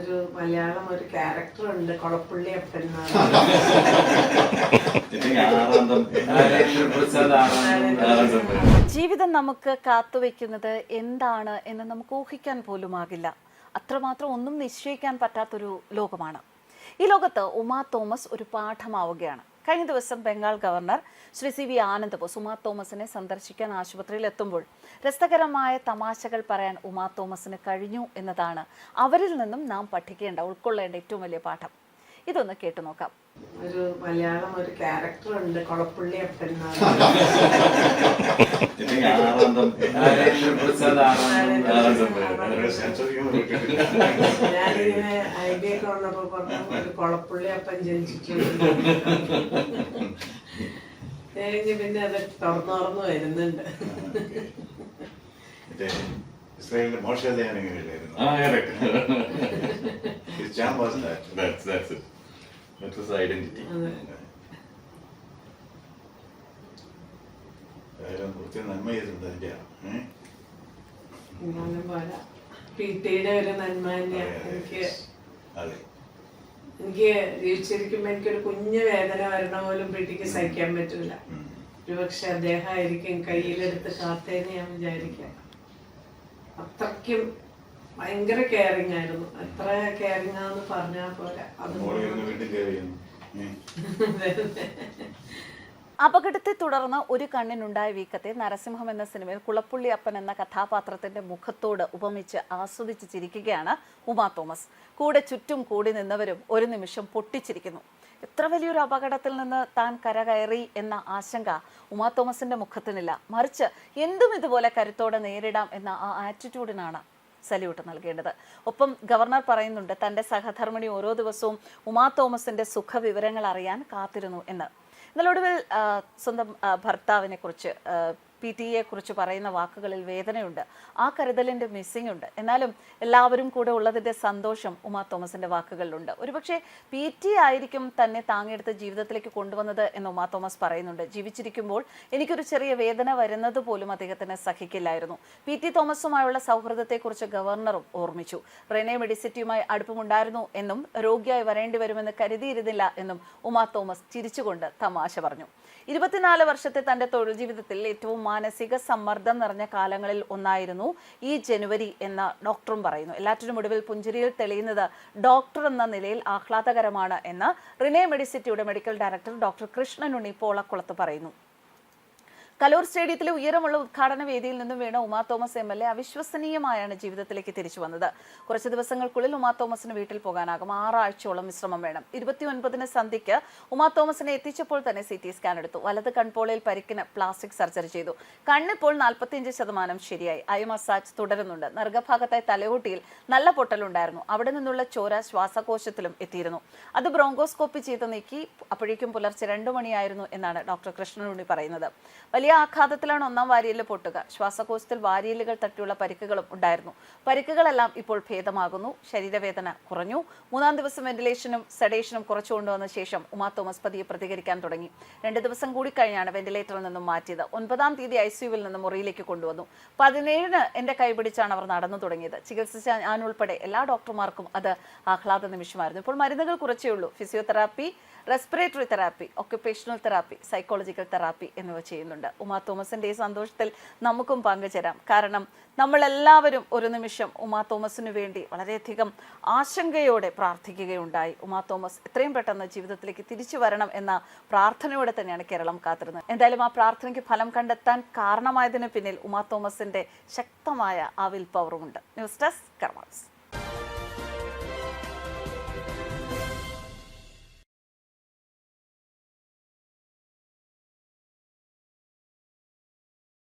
ഒരു മലയാളം ഒരു ക്യാരക്ടർ ഉണ്ട് കൊളപ്പുള്ളി അപ്പൻ ജീവിതം നമുക്ക് കാത്തുവെക്കുന്നത് എന്താണ് എന്ന് നമുക്ക് ഊഹിക്കാൻ പോലും പോലുമാകില്ല. അത്രമാത്രം ഒന്നും നിശ്ചയിക്കാൻ പറ്റാത്തൊരു ലോകമാണ്. ഈ ലോകത്ത് ഉമാ തോമസ് ഒരു പാഠമാവുകയാണ്. കഴിഞ്ഞ ദിവസം Bengal governor Shri C V Anand Bose Uma തോമസിനെ സന്ദർശിക്കാൻ ആശുപത്രിയിൽ എത്തുമ്പോൾ രസകരമായ തമാശകൾ പറയാൻ ഉമാ തോമസിന് കഴിഞ്ഞു എന്നതാണ് അവരിൽ നിന്നും നാം പഠിക്കേണ്ട ഉൾക്കൊള്ളേണ്ട ഏറ്റവും വലിയ പാഠം. ഇതൊന്ന് കേട്ടു നോക്കാം. ഒരു മലയാളം ഒരു ക്യാരക്ടർ ഉണ്ട് കൊളപ്പുള്ളി അപ്പൻ ഞാനിങ്ങനെ ഐഡിയ ഒക്കെ വന്നപ്പോ പറഞ്ഞു ഒരു കൊളപ്പുള്ളി അപ്പൻ ജനിച്ചിട്ടുണ്ട് കഴിഞ്ഞ് പിന്നെ അത് തുറന്നു തുറന്നു വരുന്നുണ്ട് ആ. ജാം വാസ് ദാറ്റ് കുറച്ച് നന്മ ചെയ്തിട്ടുണ്ട് അതിന്റെ എന്നാലും പോരാ ഒരു നന്മ എനിക്ക് അതെ. എനിക്ക് എനിക്കൊരു കുഞ്ഞു വേദന വരണ പോലും പി ടിക്ക് സഹിക്കാൻ പറ്റൂല. ഉം. ഒരുപക്ഷെ അദ്ദേഹമായിരിക്കും കയ്യിലെടുത്ത് കാത്തേന്ന് ഞാൻ വിചാരിക്കാം. അത്രയ്ക്കും ഭയങ്കര കെയറിങ് ആയിരുന്നു. എത്ര കെയറിങ് ആണെന്ന് പറഞ്ഞാൽ പോലെ അത്. അപകടത്തെ തുടർന്ന് ഒരു കണ്ണിനുണ്ടായ വീക്കത്തെ നരസിംഹം എന്ന സിനിമയിൽ കുളപ്പുള്ളി അപ്പൻ എന്ന കഥാപാത്രത്തിന്റെ മുഖത്തോട് ഉപമിച്ച് ആസ്വദിച്ച് ചിരിക്കുകയാണ് ഉമാ തോമസ്. കൂടെ ചുറ്റും കൂടി നിന്നവരും ഒരു നിമിഷം പൊട്ടിച്ചിരിക്കുന്നു. എത്ര വലിയൊരു അപകടത്തിൽ നിന്ന് താൻ കരകയറി എന്ന ആശങ്ക ഉമാ തോമസിന്റെ മുഖത്തിനില്ല. മറിച്ച് എന്തും ഇതുപോലെ കരുത്തോടെ നേരിടാം എന്ന ആ ആറ്റിറ്റ്യൂഡിനാണ് സല്യൂട്ട് നൽകേണ്ടത്. ഒപ്പം ഗവർണർ പറയുന്നുണ്ട് തന്റെ സഹധർമ്മിണി ഓരോ ദിവസവും ഉമാ തോമസിന്റെ സുഖവിവരങ്ങൾ അറിയാൻ കാത്തിരുന്നു എന്ന്. എന്നാൽ ഒടുവിൽ സ്വന്തം ഭർത്താവിനെ കുറിച്ച് പി ടി എ കുറിച്ച് പറയുന്ന വാക്കുകളിൽ വേദനയുണ്ട് ആ കരുതലിന്റെ മിസ്സിംഗ് ഉണ്ട്. എന്നാലും എല്ലാവരും കൂടെ ഉള്ളതിന്റെ സന്തോഷം ഉമാ തോമസിന്റെ വാക്കുകളിലുണ്ട്. ഒരുപക്ഷെ പി ടി ആയിരിക്കും തന്നെ താങ്ങിയെടുത്ത് ജീവിതത്തിലേക്ക് കൊണ്ടുവന്നത് എന്ന് ഉമാ തോമസ് പറയുന്നുണ്ട്. ജീവിച്ചിരിക്കുമ്പോൾ എനിക്കൊരു ചെറിയ വേദന വരുന്നത് പോലും അദ്ദേഹത്തിന് സഹിക്കില്ലായിരുന്നു. പി ടി തോമസുമായുള്ള സൗഹൃദത്തെക്കുറിച്ച് ഗവർണറും ഓർമ്മിച്ചു. റെനെ മെഡിസിറ്റിയുമായി അടുപ്പമുണ്ടായിരുന്നു എന്നും രോഗിയായി വരേണ്ടി വരുമെന്ന് കരുതിയിരുന്നില്ല എന്നും ഉമാ തോമസ് ചിരിച്ചുകൊണ്ട് തമാശ പറഞ്ഞു. ഇരുപത്തിനാല് വർഷത്തെ തന്റെ തൊഴിൽ ജീവിതത്തിൽ ഏറ്റവും മാനസിക സമ്മർദ്ദം നിറഞ്ഞ കാലങ്ങളിൽ ഒന്നായിരുന്നു ഈ ജനുവരി എന്ന് ഡോക്ടറും പറയുന്നു. എല്ലാറ്റിനും ഒടുവിൽ പുഞ്ചിരിയിൽ തെളിയുന്നത് ഡോക്ടർ എന്ന നിലയിൽ ആഹ്ലാദകരമാണ് എന്ന് Renai മെഡിസിറ്റിയുടെ medical director doctor Krishnanunni Polakulath പറയുന്നു. കലൂർ സ്റ്റേഡിയത്തിലെ ഉയരമുള്ള ഉദ്ഘാടന വേദിയിൽ നിന്നും വീണ Uma Thomas M L A അവിശ്വസനീയമായാണ് ജീവിതത്തിലേക്ക് തിരിച്ചു വന്നത്. കുറച്ച് ദിവസങ്ങൾക്കുള്ളിൽ ഉമാ തോമസിന് വീട്ടിൽ പോകാനാകും. ആറാഴ്ചയോളം വിശ്രമം വേണം. ഇരുപത്തിയൊൻപതിന് സന്ധ്യയ്ക്ക് ഉമാ തോമസിനെ എത്തിച്ചപ്പോൾ തന്നെ സി ടി സ്കാൻ എടുത്തു. വലത് കൺപോളയിൽ പരിക്കിന് പ്ലാസ്റ്റിക് സർജറി ചെയ്തു. കണ്ണിപ്പോൾ നാൽപ്പത്തിയഞ്ച് ശതമാനം ശരിയായി. ഐ മസാജ് തുടരുന്നുണ്ട്. നർഗഭാഗത്തായി തലയോട്ടിയിൽ നല്ല പൊട്ടലുണ്ടായിരുന്നു. അവിടെ നിന്നുള്ള ചോര ശ്വാസകോശത്തിലും എത്തിയിരുന്നു. അത് ബ്രോങ്കോസ്കോപ്പി ചെയ്ത് നീക്കി അപ്പോഴേക്കും പുലർച്ചെ രണ്ടു മണിയായിരുന്നു എന്നാണ് ഡോക്ടർ കൃഷ്ണനുണ്ണി പറയുന്നത്. വലിയ ആഘാതത്തിലാണ് ഒന്നാം വാരിയൽ പൊട്ടുക. ശ്വാസകോശത്തിൽ വാരിയലുകൾ തട്ടിയുള്ള പരിക്കുകളും ഉണ്ടായിരുന്നു. പരിക്കുകളെല്ലാം ഇപ്പോൾ ഭേദമാകുന്നു. ശരീരവേദന കുറഞ്ഞു. മൂന്നാം ദിവസം വെന്റിലേഷനും സെഡേഷനും കുറച്ചു കൊണ്ടുവന്ന ശേഷം ഉമാ തോമസ് പതിയെ പ്രതികരിക്കാൻ തുടങ്ങി. രണ്ട് ദിവസം കൂടി കഴിഞ്ഞാണ് വെന്റിലേറ്ററിൽ നിന്നും മാറ്റിയത്. ഒൻപതാം തീയതി ഐ സിയുവിൽ നിന്ന് മുറിയിലേക്ക് കൊണ്ടുവന്നു. പതിനേഴിന് എന്റെ കൈപിടിച്ചാണ് അവർ നടന്നു തുടങ്ങിയത്. ചികിത്സിച്ച ഞാൻ ഉൾപ്പെടെ എല്ലാ ഡോക്ടർമാർക്കും അത് ആഹ്ലാദ നിമിഷമായിരുന്നു. ഇപ്പോൾ മരുന്നുകൾ കുറച്ചേ ഉള്ളൂ. Physiotherapy respiratory therapy occupational therapy psychological therapy എന്നിവ ചെയ്യുന്നുണ്ട്. ഉമാ തോമസിന്റെ ഈ സന്തോഷത്തിൽ നമുക്കും പങ്കുചേരാം. കാരണം നമ്മളെല്ലാവരും ഒരു നിമിഷം ഉമാ തോമസിനു വേണ്ടി വളരെയധികം ആശങ്കയോടെ പ്രാർത്ഥിക്കുകയുണ്ടായി. ഉമാ തോമസ് എത്രയും പെട്ടെന്ന് ജീവിതത്തിലേക്ക് തിരിച്ചു വരണം എന്ന പ്രാർത്ഥനയോടെ തന്നെയാണ് കേരളം കാത്തിരുന്നത്. എന്തായാലും ആ പ്രാർത്ഥനയ്ക്ക് ഫലം കണ്ടെത്താൻ കാരണമായതിന് പിന്നിൽ ഉമാ തോമസിന്റെ ശക്തമായ ആ പവറുമുണ്ട്. News desk karmas